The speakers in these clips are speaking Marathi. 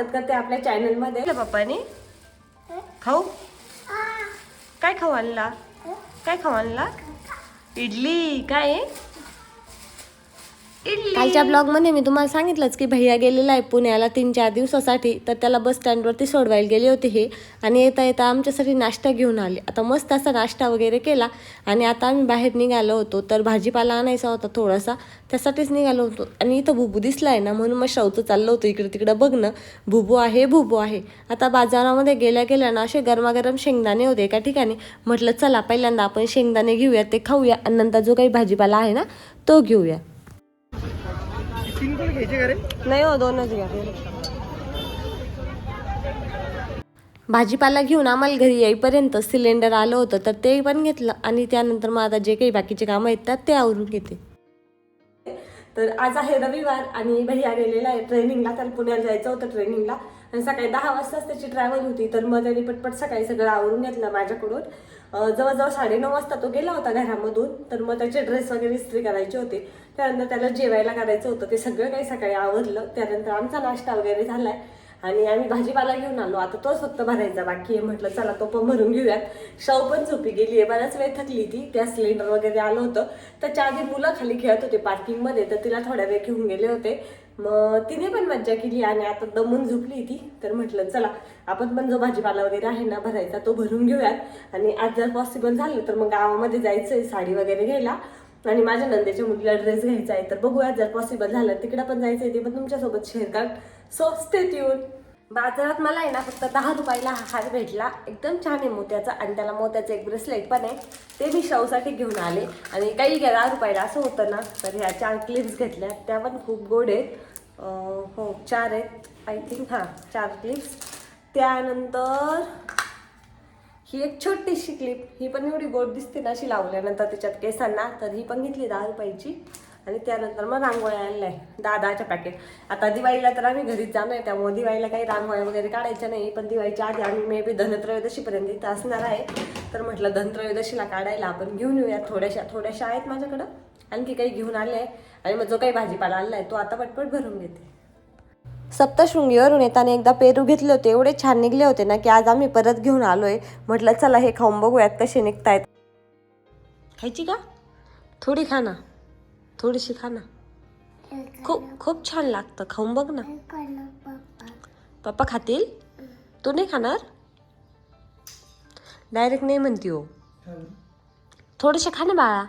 स्वागत करते आपल्या चॅनलमध्ये. पप्पानी. खाऊ? काय खाऊ आणला? काय खाऊ आणला? इडली. काय? कालच्या ब्लॉगमध्ये मी तुम्हाला सांगितलंच की भैया गेलेला आहे पुण्याला तीन चार दिवसासाठी तर त्याला बस स्टँडवरती सोडवायला गेले होते हे. आणि येता येता आमच्यासाठी नाश्ता घेऊन आले. आता मस्त असा नाश्ता वगैरे केला आणि आता आम्ही बाहेर निघालो होतो तर भाजीपाला आणायचा होता थोडासा त्यासाठीच निघालो होतो. आणि इथं भुबू दिसला आहे ना म्हणून मग शवचं चाललं होतं इकडे तिकडं बघणं. भुबू आहे भुबू आहे. आता बाजारामध्ये गेल्या गेल्या ना असे गरमागरम शेंगदाणे होते एका ठिकाणी. म्हटलं चला पहिल्यांदा आपण शेंगदाणे घेऊया ते खाऊया. आणि नंतर जो काही भाजीपाला आहे ना तो घेऊया. का रे? नाही हो दोनच घ्या. भाजीपाला घेऊन आम्हाला घरी येईपर्यंत सिलेंडर आलं होतं तर ते पण घेतलं आणि त्यानंतर मग आता जे काही बाकीचे कामं येतात ते आवरून घेते. तर आज आहे रविवार आणि भैया गेलेला आहे ट्रेनिंगला त्याला पुण्याला जायचं होतं ट्रेनिंगला. आणि सकाळी दहा वाजताच त्याची ट्रॅव्हल होती तर मग त्यांनी पटपट सकाळी सगळं आवरून घेतलं माझ्याकडून. जवळजवळ साडेनऊ वाजता तो गेला होता घरामधून तर मग त्याचे ड्रेस वगैरे इस्त्री करायचे होते. त्यानंतर त्याला जेवायला करायचं होतं. ते सगळं काही सकाळी आवरलं. त्यानंतर आमचा नाश्ता वगैरे झालाय. आणि आम्ही भाजीपाला घेऊन आलो. आता तोच फक्त भरायचा बाकी आहे. म्हटलं चला तो पण भरून घेऊयात. शव पण झोपी गेली आहे. बऱ्याच वेळ थकली ती. त्या सिलेंडर वगैरे आलं होतं. त्याच्या आधी मुलं खाली खेळत होते पार्किंगमध्ये तर तिला थोड्या वेळ घेऊन गेले होते. मग तिने पण मज्जा केली आणि आता दमून झोपली ती तर म्हटलं चला आपण पण जो भाजीपाला वगैरे आहे ना भरायचा तो भरून घेऊयात. आणि आज जर पॉसिबल झालं तर मग गावामध्ये जायचं आहे साडी वगैरे घ्यायला. आणि माझ्या नंदेच्या मुलीला ड्रेस घ्यायचा आहे तर बघूया जर पॉसिबल झालं. तिकडे पण जायचं आहे ते पण तुमच्यासोबत शेअर कर. सो स्टे ट्यून बाजारात मला आहे ना फक्त दहा रुपयाला हा हार भेटला. एकदम छान आहे मोत्याचा आणि त्याला मोत्याचं एक ब्रेसलेट पण आहे. ते मी शवसाठी घेऊन आले. आणि काही घ्या दहा रुपयाला असं होतं ना तर ह्या चार क्लिप्स घेतल्या. त्या पण खूप गोड आहेत. हो चार आहेत. आय थिंक हां चार क्लिप्स त्यानंतर ही एक छोटीशी क्लिप ही पण एवढी गोड दिसते ना अशी लावल्यानंतर त्याच्यात केसांना तर ही पण घेतली दहा रुपयाची. आणि त्यानंतर मग रांगोळ्या आणल्या. दहा दहाच्या पॅकेट आता दिवाळीला तर आम्ही घरीच जाणार आहे त्यामुळे दिवाळीला काही रांगोळ्या वगैरे काढायच्या नाही. पण दिवाळीच्या आधी आम्ही मे बी धनत्रयोदशीपर्यंत इथं असणार आहे. तर म्हटलं धनत्रयोदशीला काढायला आपण घेऊन येऊया. थोड्याशा थोड्याशा आहेत माझ्याकडं. आणखी काही घेऊन आले आहे. आणि मग जो काही भाजीपाला आणला आहे तो आता पटपट भरून घेते. सप्तशृंगीवरून येताना एकदा पेरू घेतले होते. एवढे छान निघले होते ना की आज आम्ही परत घेऊन आलोय. म्हटलं चला हे खाऊन बघूयात कसे निघतायत. खायची का? थोडी खा ना. थोडीशी खा ना. खूप खूप छान लागतं. खाऊन बघ ना. पप्पा खातील? तू नाही खाणार? डायरेक्ट नाही म्हणती हो. थोडेसे खा ना बाळा.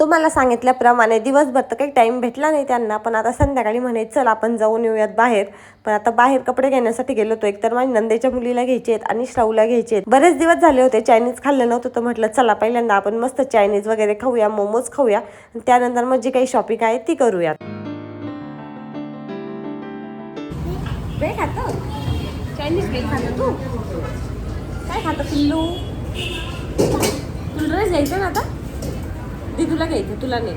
तुम्हाला सांगितल्याप्रमाणे दिवसभर तर काही टाईम भेटला नाही त्यांना पण आता संध्याकाळी म्हणे चल आपण जाऊन येऊयात बाहेर. पण आता बाहेर कपडे घेण्यासाठी गेलो होतो. एकतर माझ्या नंदेच्या मुलीला घ्यायचे आहेत आणि श्राऊला घ्यायचे आहेत. बरेच दिवस झाले होते चायनीज खाल्लं नव्हतं तर म्हटलं चला पहिल्यांदा आपण मस्त चायनीज वगैरे खाऊया मोमोज खाऊया. आणि त्यानंतर मग जी काही शॉपिंग आहे ती करूयात. चायनीज बेल खातो तू? काय खातो पिल्लू? तुला ड्रेस घ्यायचा ना आता? दी तुला घ्यायचं तुला नाही.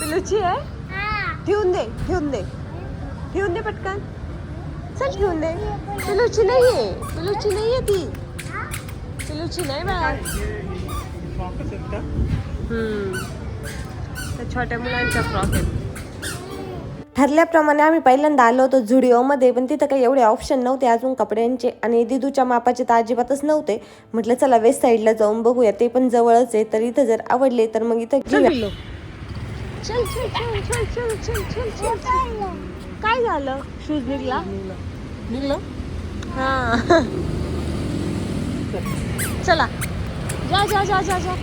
पिल्लूची आहे? ठेवून दे ठेवून दे. ठेवून दे पटकन. चल ठेवून दे. पिल्लूची नाही आहे पिल्लूची नाही आहे ती. पिल्लूची नाही का? हम्म. छोट्या मुलांच्या फ्रॉक आहेत. ठरल्याप्रमाणे आम्ही पहिल्यांदा आलो होतो झुडिओमध्ये पण तिथं काही एवढे ऑप्शन नव्हते अजून कपड्यांचे आणि दिदूच्या मापाचे तर अजिबातच नव्हते. म्हटलं चला वेस्ट साईडला जाऊन बघूया ते पण जवळच आहे तर इथं जर आवडले तर मग इथं काय झालं? शूज निघला? चला. जा जा जा जा जा.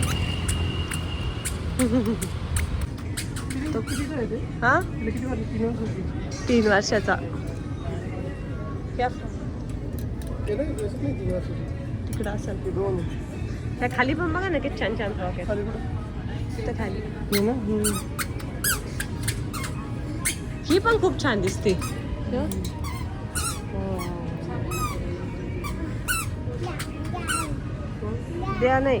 असतो हा? तीन वर्षाचा. तिकडं असेल. ह्या खाली पण बघा ना किती छान छान फ्रॉक आहे तिथं खाली. ही पण खूप छान दिसते. द्या नाही.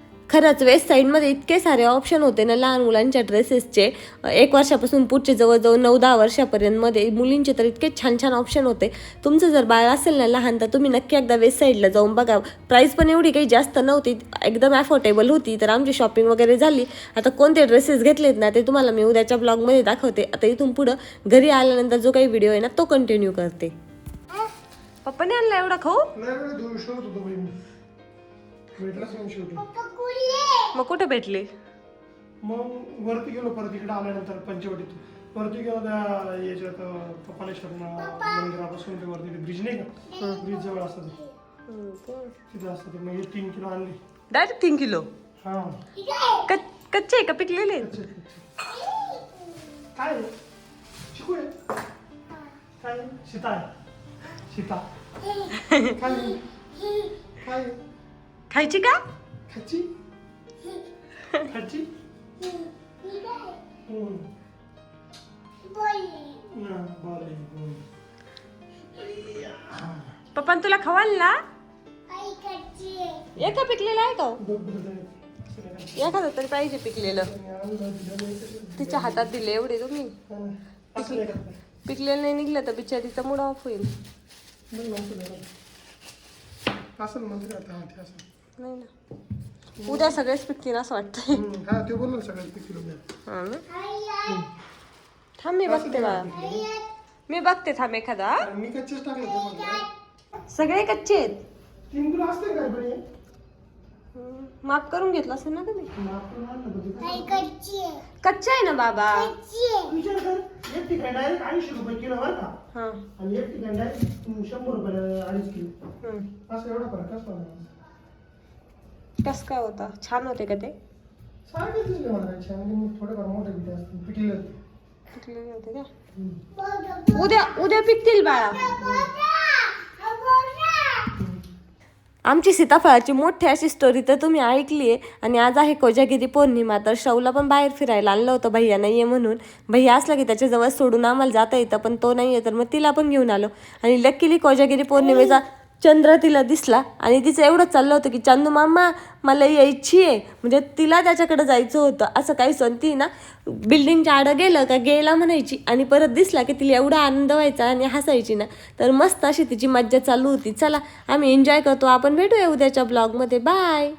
खरंच वेस्ट साईडमध्ये इतके सारे ऑप्शन होते ना लहान मुलांच्या ड्रेसेसचे एक वर्षापासून पुढचे जवळजवळ नऊ दहा वर्षापर्यंतमध्ये मुलींचे तर इतके छान छान ऑप्शन होते. तुमचं जर बाळ असेल ना लहान तर तुम्ही नक्की एकदा वेस्ट साईडला जाऊन बघा. प्राईस पण एवढी काही जास्त नव्हती एकदम अफोर्डेबल होती तर आमची शॉपिंग वगैरे झाली. आता कोणते ड्रेसेस घेतलेत ना ते तुम्हाला मी उद्याच्या ब्लॉगमध्ये दाखवते. आता इथून पुढं घरी आल्यानंतर जो काही व्हिडिओ आहे ना तो कंटिन्यू करते. पप्पाने आणला एवढा खाऊ? भेटलाच नाही शेवटी? मग कुठे भेटले? मग वरती गेलो परत इकडे आल्यानंतर पंचवटीत वरती गेलो त्या याच्यात कपालेश्वर ना- मंदिरापासून ते वरती ब्रिज नाही का? ब्रिज जवळ असतं ते. तिथं असतं ते. मग हे तीन किलो आणली. डायरेक्ट तीन किलो? हा. कच- कच्चे आहे का पिकलेले? अच्छा, अच्छा. काय आहे? चिकू आहे? काय आहे? सीता आहे. सीता. काय आहे? काय आहे? खायची का. पप्पा तुला खवाल ना एका पिकलेला आहे का? एखादं तरी पाहिजे पिकलेलं. तिच्या हातात दिले एवढे तुम्ही. पिकलेलं नाही निघलं तर बिचारीचा मूड ऑफ होईल असं नाही ना. उद्या सगळेच पिकतील असं वाटतंय. हम्म, हा ते बोललो ना सगळ्यात ते किलो घ्या. हा ना. थांब मी बघते बा. मी बघते थांब एखादा. आणि मी कच्चेच टाकले ते म्हणलं. सगळे कच्चे आहेत. तीन किलो असते काय बरे हम्म, माफ करून घेतलं असेल ना तुम्ही आपण आणलं. कच्चा आहे ना बाबा. विचार कर एक ठिकाणी डायरेक्ट ऐंशी रुपये किलो बरं का? हा. आणि एक ठिकाणी डायरेक्ट शंभर रुपये अडीच किलो. हम्म. असं एवढा फरक असतो ना कस काय होता. छान होते का ते? मला मग थोडेफार मोठे असतील पिकलेले होते का? उद्या उद्या पिकतील बाळा. आमची सीताफळाची मोठी अशी स्टोरी तर तुम्ही ऐकली आहे. आणि आज आहे कोजागिरी पौर्णिमा तर शौला पण बाहेर फिरायला आणलं होतं भैया नाही आहे म्हणून. भैया असला की त्याच्याजवळ सोडून आम्हाला जाता येतं पण तो नाही आहे तर मग तिला पण घेऊन आलो. आणि लक्कीली कोजागिरी पौर्णिमेचा चंद्र तिला दिसला आणि तिचं एवढं चाललं होतं की चांदू मामा मला यायची आहे. म्हणजे तिला त्याच्याकडे जायचं होतं. असं काही सण ती ना बिल्डिंगच्या आडं गेलं का गेला म्हणायची आणि परत दिसला की तिला एवढा आनंद व्हायचा आणि हसायची ना. तर मस्त अशी तिची मज्जा चालू होती. चला आम्ही एन्जॉय करतो. आपण भेटूया उद्याच्या ब्लॉगमध्ये बाय